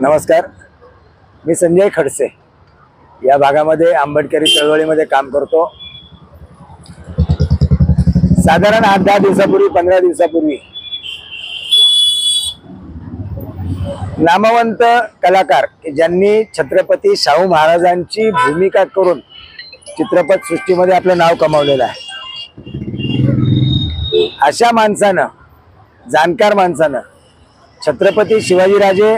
नमस्कार. मी संजय खडसे. या भागामध्ये आंबेडकरी चळवळीमध्ये काम करतो. साधारण आठ दहा दिवसापूर्वी पंधरा दिवसापूर्वी नामवंत कलाकार ज्यांनी छत्रपती शाहू महाराजांची भूमिका करून चित्रपट सृष्टीमध्ये आपलं नाव कमावलेलं आहे. अशा माणसानं जाणकार माणसानं छत्रपती शिवाजीराजे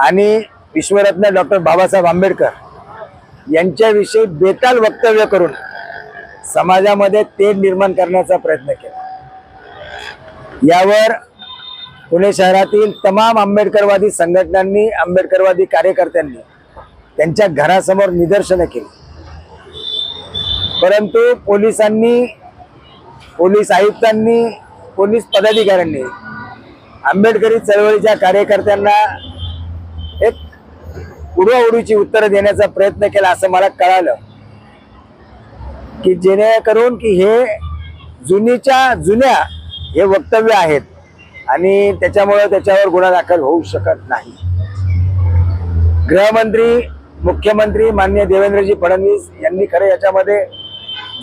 आणि विश्वरत्न डॉक्टर बाबासाहेब आंबेडकर यांच्याविषयी बेताल वक्तव्य करून समाजामध्ये ते निर्माण करण्याचा प्रयत्न केला. यावर पुणे शहरातील तमाम आंबेडकरवादी संघटनांनी आंबेडकरवादी कार्यकर्त्यांनी त्यांच्या घरासमोर निदर्शनं केली. परंतु पोलिसांनी पोलीस आयुक्तांनी पोलीस पदाधिकाऱ्यांनी आंबेडकरी चळवळीच्या कार्यकर्त्यांना एक उडवाउडीची उत्तरं देण्याचा प्रयत्न केला असं मला कळालं. की जेणेकरून की हे जुनीच्या जुन्या हे वक्तव्य आहेत आणि त्याच्यामुळं त्याच्यावर गुन्हा दाखल होऊ शकत नाही. गृहमंत्री मुख्यमंत्री मान्य देवेंद्रजी फडणवीस यांनी खरं याच्यामध्ये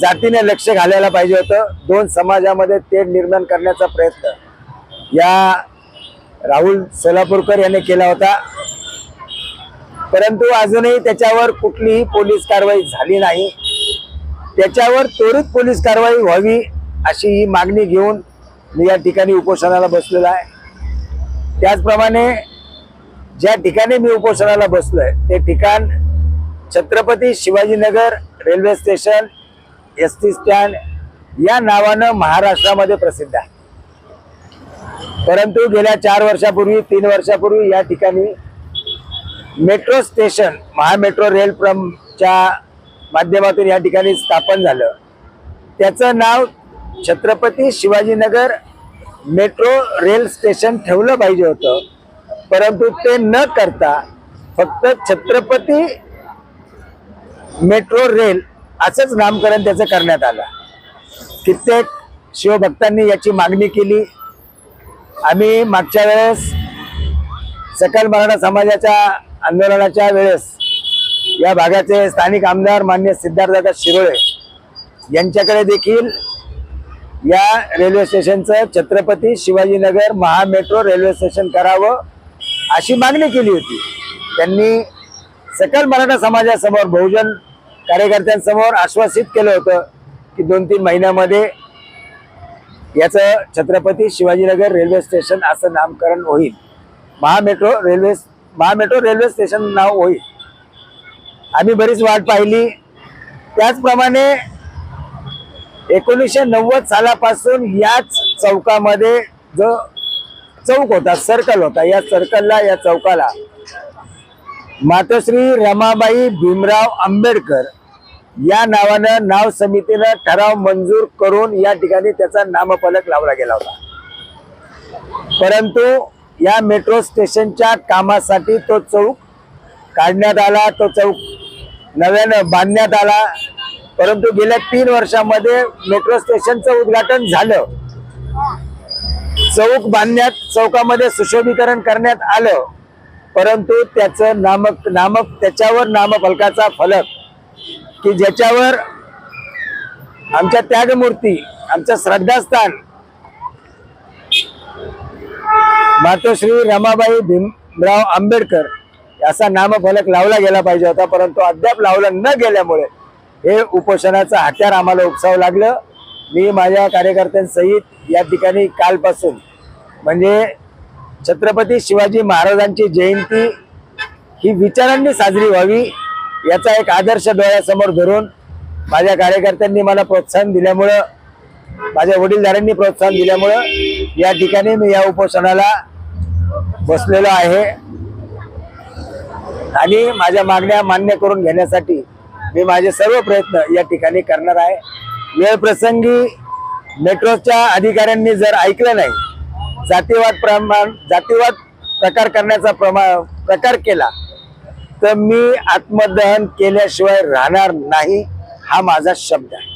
जातीने लक्ष घालायला पाहिजे होतं. दोन समाजामध्ये तेढ निर्माण करण्याचा प्रयत्न या राहुल सोलापूरकर यांनी केला होता. परंतु अजूनही त्याच्यावर कुठलीही पोलीस कारवाई झाली नाही. त्याच्यावर त्वरित पोलीस कारवाई व्हावी अशी ही मागणी घेऊन मी या ठिकाणी उपोषणाला बसलेलो आहे. त्याचप्रमाणे ज्या ठिकाणी मी उपोषणाला बसलो आहे ते ठिकाण Chhatrapati Shivajinagar railway station S T stand या नावानं महाराष्ट्रामध्ये प्रसिद्ध आहे. परंतु गेल्या चार वर्षापूर्वी तीन वर्षापूर्वी या ठिकाणी मेट्रो स्टेशन महामेट्रो रेल प्रमच्या माध्यमातून या ठिकाणी स्थापन झालं. त्याचं नाव Chhatrapati Shivajinagar metro rail station ठेवलं पाहिजे होतं. परंतु ते न करता फक्त छत्रपती मेट्रो रेल असंच नामकरण त्याचं करण्यात आलं. कित्येक शिवभक्तांनी याची मागणी केली. आम्ही मागच्या वेळेस सकल मराठा समाजाच्या आंदोलनाच्या वेळेस या भागाचे स्थानिक आमदार मान्य सिद्धार्थदा शिरोळे यांच्याकडे देखील या रेल्वे स्टेशनचं छत्रपती शिवाजीनगर महामेट्रो रेल्वे स्टेशन करावं अशी मागणी केली होती. त्यांनी सकल मराठा समाजासमोर बहुजन कार्यकर्त्यांसमोर आश्वासित केलं होतं की दोन तीन महिन्यामध्ये याचं छत्रपती शिवाजीनगर रेल्वे स्टेशन असं नामकरण होईल. Mahametro railway Mahametro railway station नाव होईल. आम्ही बरीच वाट पाहिली. त्याचप्रमाणे एकोणीसशे नव्वद सालापासून याच चौकामध्ये जो चौक होता सर्कल होता या सर्कलला या चौकाला मातोश्री रमाबाई भीमराव आंबेडकर या नावानं नाव समितीनं ठराव मंजूर करून या ठिकाणी त्याचा नामफलक लावला गेला होता. परंतु या मेट्रो स्टेशनच्या कामासाठी तो चौक काढण्यात आला तो चौक नव्यानं बांधण्यात आला. परंतु गेल्या तीन वर्षामध्ये मेट्रो स्टेशनचं उद्घाटन झालं. चौक बांधण्यात चौकामध्ये सुशोभीकरण करण्यात आलं. परंतु त्याचं नामक नामक त्याच्यावर नामफलकाचा फलक की ज्याच्यावर आमच्या त्यागमूर्ती आमचं श्रद्धास्थान मातोश्री रमाबाई भीमराव आंबेडकर असा नामफलक लावला गेला पाहिजे होता परंतु अद्याप लावला न गेल्यामुळे हे उपोषणाचं हत्यार आम्हाला उपसावं लागलं. मी माझ्या कार्यकर्त्यांसहित या ठिकाणी कालपासून म्हणजे छत्रपती शिवाजी महाराजांची जयंती ही विचारांनी साजरी व्हावी याचा एक आदर्श डोळ्यासमोर धरून माझ्या कार्यकर्त्यांनी मला प्रोत्साहन दिल्यामुळं माझ्या वडीलधाऱ्यांनी प्रोत्साहन दिल्यामुळं या ठिकाणी मी या उपोषणाला बसलेलो आहे. आणि माझ्या मागण्या मान्य करून घेण्यासाठी मी माझे सर्व प्रयत्न या ठिकाणी करणार आहे. वेळप्रसंगी मेट्रोच्या अधिकाऱ्यांनी जर ऐकलं नाही जातीवाद प्रमाण जातीवाद प्रकार करण्याचा प्रमा प्रकार केला तर मी आत्मदहन केल्याशिवाय राहणार नाही हा माझा शब्द आहे.